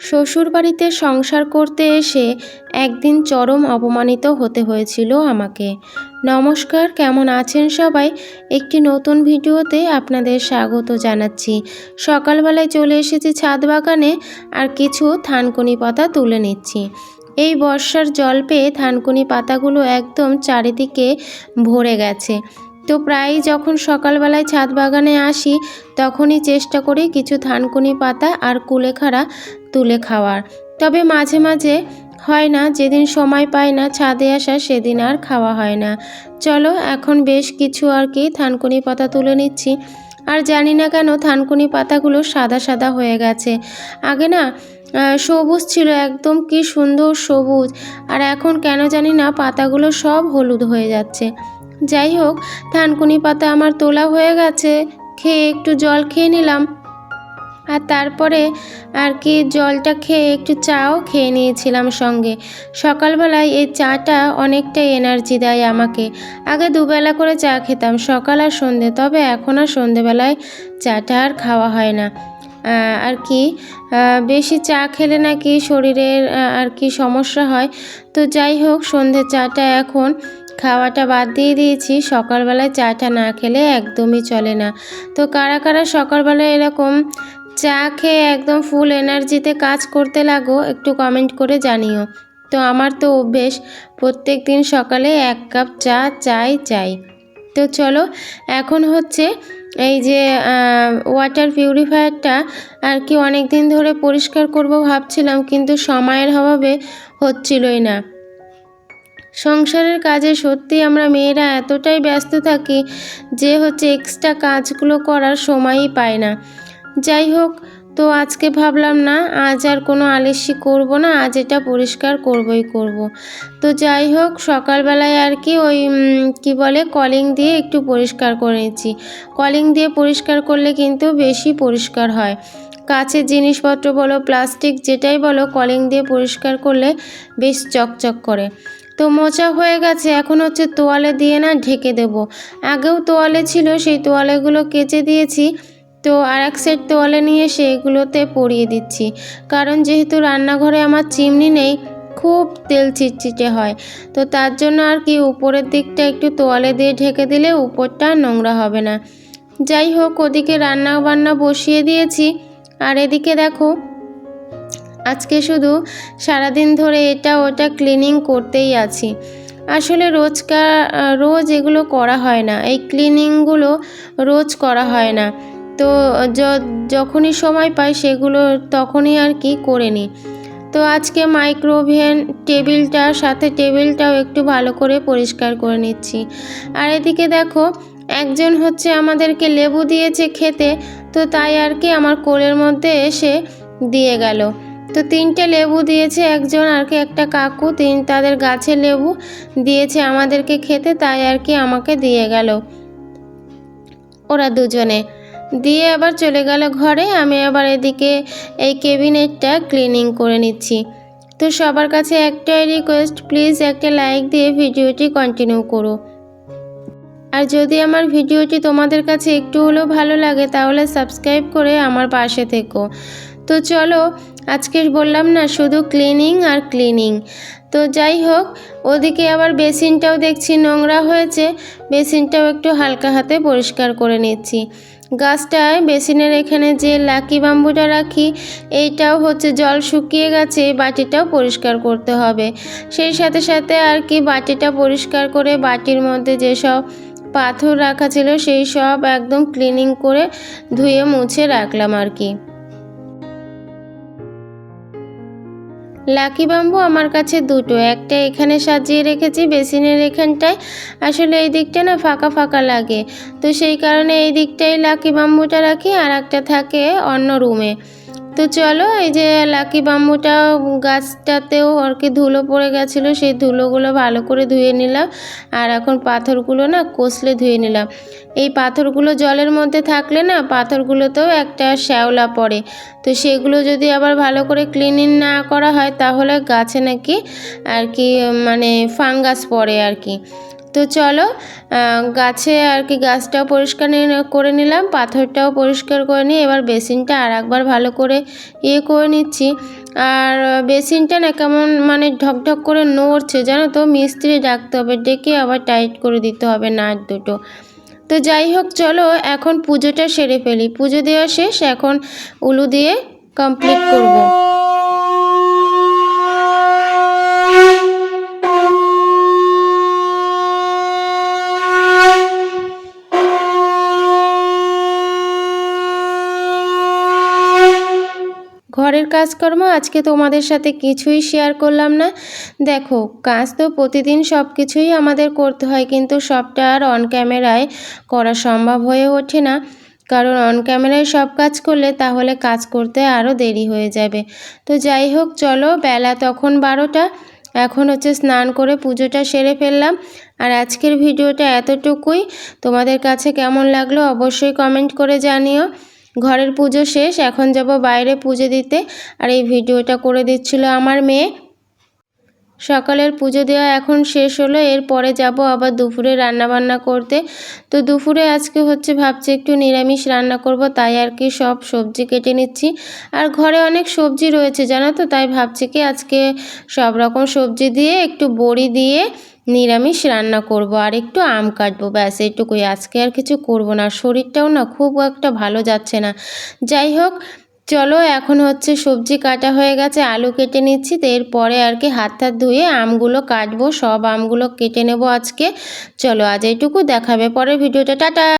শ্বশুরবাড়িতে সংসার করতে এসে একদিন চরম অপমানিত হতে হয়েছিল আমাকে। নমস্কার, কেমন আছেন সবাই? একটি নতুন ভিডিওতে আপনাদের স্বাগত জানাচ্ছি। সকালবেলায় চলে এসেছি ছাদ বাগানে আর কিছু থানকুনি পাতা তুলে নিচ্ছি। এই বর্ষার জল পেয়ে থানকুনি পাতাগুলো একদম চারিদিকে ভরে গেছে। তো প্রায়ই যখন সকালবেলায় ছাদ বাগানে আসি, তখনই চেষ্টা করি কিছু থানকুনি পাতা আর কুলেখাড়া তুলে খাওয়ার। তবে মাঝে মাঝে হয় না, যেদিন সময় পায় না ছাদে আসা, সেদিন আর খাওয়া হয় না। চলো, এখন বেশ কিছু আর কি থানকুনি পাতা তুলে নিচ্ছি। আর জানি না কেন থানকুনি পাতাগুলো সাদা সাদা হয়ে গেছে। আগে না সবুজ ছিল একদম, কি সুন্দর সবুজ। আর এখন কেন জানি না পাতাগুলো সব হলুদ হয়ে যাচ্ছে। যাই হোক, থানকুনি পাতা আমার তোলা হয়ে গেছে। খেয়ে একটু জল খেয়ে নিলাম। আর তারপরে আর কি জলটা খেয়ে একটু চাও খেয়ে নিয়েছিলাম সঙ্গে। সকালবেলায় এই চাটা অনেকটাই এনার্জি দেয় আমাকে। আগে দুবেলা করে চা খেতাম, সকাল আর সন্ধে, তবে এখন আর সন্ধেবেলায় চাটা আর খাওয়া হয় না। আর কি বেশি চা খেলে নাকি শরীরের আর কি সমস্যা হয়। তো যাই হোক, সন্ধে চাটা এখন খাওয়াটা বাদ দিয়ে দিয়েছি। সকালবেলায় চাটা না খেলে একদমই চলে না। তো কারা কারা সকালবেলায় এরকম চা খেয়ে একদম ফুল এনার্জিতে কাজ করতে লাগো, একটু কমেন্ট করে জানিও। তো আমার তো অভ্যেস, প্রত্যেক দিন সকালে এক কাপ চা চাই চাই। তো চলো, এখন হচ্ছে এই যে ওয়াটার পিউরিফায়ারটা আর কি অনেক দিন ধরে পরিষ্কার করব ভাবছিলাম, কিন্তু সময়ের অভাবে হচ্ছিলই না। সংসারের কাজে সত্যি আমরা মেয়েরা এতটাই ব্যস্ত থাকি যে হচ্ছে এক্সট্রা কাজগুলো করার সময়ই পাই না। যাই হোক, তো আজকে ভাবলাম না, আজ আর কোনো আলিস্যি করব না, আজ এটা পরিষ্কার করবই করব। তো যাই হোক, সকালবেলায় আর কি ওই কি বলে, কলিং দিয়ে একটু পরিষ্কার করে নিচ্ছি। কলিং দিয়ে পরিষ্কার করলে কিন্তু বেশি পরিষ্কার হয়। কাছের জিনিসপত্র বলো, প্লাস্টিক যেটাই বলো, কলিং দিয়ে পরিষ্কার করলে বেশ চকচক করে। তো মোচা হয়ে গেছে, এখন হচ্ছে তোয়ালে দিয়ে না ঢেকে দেব। আগেও তোয়ালে ছিল, সেই তোয়ালেগুলো কেচে দিয়েছি। তো আর এক সেট তোয়ালে নিয়ে সেগুলোতে পরিয়ে দিচ্ছি। কারণ যেহেতু রান্নাঘরে আমার চিমনি নেই, খুব তেল চিটচিটে হয়। তো তার জন্য আর কি উপরের দিকটা একটু তোয়ালে দিয়ে ঢেকে দিলে উপরটা নোংরা হবে না। যাই হোক, ওদিকে রান্না বান্না বসিয়ে দিয়েছি। আর এদিকে দেখো আজকে শুধু সারাদিন ধরে এটা ওটা ক্লিনিং করতেই আছি। আসলে রোজকার রোজ এগুলো করা হয় না। এই ক্লিনিংগুলো রোজ করা হয় না। তো যখনই সময় পাই সেগুলো তখনই আর কি করে নিই। তো আজকে মাইক্রোওভেন টেবিলটা সাথে টেবিলটাও একটু ভালো করে পরিষ্কার করে নিচ্ছি। আর এদিকে দেখো, একজন হচ্ছে আমাদেরকে লেবু দিয়েছে খেতে, তো তাই আর কি আমার কোলের মধ্যে এসে দিয়ে গেল। তো তিনটে লেবু দিয়েছে, একজন আর কি একটা কাকু, তিন তাদের গাছের লেবু দিয়েছে আমাদেরকে খেতে, তাই আর কি আমাকে দিয়ে গেল। ওরা দুজনে। দিয়ে আবার চলে গেল ঘরে, আমি আবার এদিকে এই কেবিনেটটা ক্লিনিং করে নিচ্ছি। তো সবার কাছে একটাই রিকোয়েস্ট, প্লিজ একটা লাইক দিয়ে ভিডিওটি কন্টিনিউ করো। আর যদি আমার ভিডিওটি তোমাদের কাছে একটু হলেও ভালো লাগে, তাহলে সাবস্ক্রাইব করে আমার পাশে থেকো। তো চলো, আজকে বললাম না শুধু ক্লিনিং আর ক্লিনিং তো যাই হোক, ওদিকে আবার বেসিনটাও দেখছি নোংরা হয়েছে, বেসিনটাও একটু হালকা হাতে পরিষ্কার করে নিচ্ছি। গাছটায় বেসিনের এখানে যে লাকি বাম্বুটা রাখি, এইটাও হচ্ছে জল শুকিয়ে গেছে, বাটিটাও পরিষ্কার করতে হবে। সেই সাথে সাথে আর কি বাটিটা পরিষ্কার করে বাটির মধ্যে যেসব পাথর রাখা ছিল, সেই সব একদম ক্লিনিং করে ধুয়ে মুছে রাখলাম আর কি। লাকি বাম্বু আমার কাছে দুটো, একটা এখানে সাজিয়ে রেখেছি বেসিনের এখানটায়। আসলে এই দিকটা না ফাঁকা ফাঁকা লাগে। তো সেই কারণে এই দিকটাই লাকি বাম্বুটা রাখি আর একটা থাকে অন্য রুমে। তো চলো, এই যে লাকি বাম্বুটা গাছটাতেও আর কি ধুলো পড়ে গেছিল, সেই ধুলোগুলো ভালো করে ধুয়ে নিলাম। আর এখন পাথরগুলো না কষলে ধুয়ে নিলাম। এই পাথরগুলো জলের মধ্যে থাকলে না পাথরগুলোতেও একটা শ্যাওলা পড়ে। তো সেগুলো যদি আবার ভালো করে ক্লিনিং না করা হয়, তাহলে গাছে নাকি আর কি মানে ফাঙ্গাস পড়ে আর কি। তো চলো গাছে আর কি গাছটাও পরিষ্কার করে নিলাম, পাথরটাও পরিষ্কার করে নিয়ে এবার বেসিনটা আর একবার ভালো করে ইয়ে করে নিচ্ছি। আর বেসিনটা না কেমন মানে ঢকঢক করে নড়ছে, জানো তো, মিস্ত্রি ডাকতে হবে, ডেকে আবার টাইট করে দিতে হবে নাট দুটো। তো যাই হোক, চলো, এখন পুজোটা সেরে ফেলি। পুজো দেওয়া শেষ, এখন উলু দিয়ে কমপ্লিট করব। ঘরের কাজকর্ম আজকে তোমাদের সাথে কিছুই শেয়ার করলাম না। দেখো, কাজ তো প্রতিদিন সব কিছুই আমাদের করতে হয়, কিন্তু সবটা আর অন ক্যামেরায় করা সম্ভব হয়ে ওঠে না। কারণ অন ক্যামেরায় সব কাজ করলে তাহলে কাজ করতে আরও দেরি হয়ে যাবে। তো যাই হোক, চলো বেলা তখন বারোটা। এখন হচ্ছে স্নান করে পুজোটা সেরে ফেললাম। আর আজকের ভিডিওটা এতটুকুই। তোমাদের কাছে কেমন লাগল অবশ্যই কমেন্ট করে জানিও। ঘরের পুজো শেষ, এখন যাব বাইরে পুজো দিতে। আর এই ভিডিওটা করে দিচ্ছিল আমার মেয়ে। সকালের পুজো দেওয়া এখন শেষ হলো, এরপরে যাব আবার দুপুরে রান্না বান্না করতে। তো দুপুরে আজকে হচ্ছে ভাবছি একটু নিরামিষ রান্না করব, তাই আর কি সব সবজি কেটে নিচ্ছি। আর ঘরে অনেক সবজি রয়েছে, জানো তো? তাই ভাবছি কি আজকে সব রকম সবজি দিয়ে একটু বড়ি দিয়ে নিরামিষ রান্না করব, আর একটু আম কাটবো, ব্যাস এইটুকুই। আজকে আর কিছু করব না, শরীরটাও না খুব একটা ভালো যাচ্ছে না। যাই হোক চলো, এখন হচ্ছে সবজি কাটা হয়ে গেছে, আলু কেটে নিচ্ছি, তো এরপরে আর কি হাত হাত ধুয়ে আমগুলো কাটবো, সব আমগুলো কেটে নেব আজকে। চলো, আজ এইটুকু, দেখাবে পরের ভিডিওটা টাটা!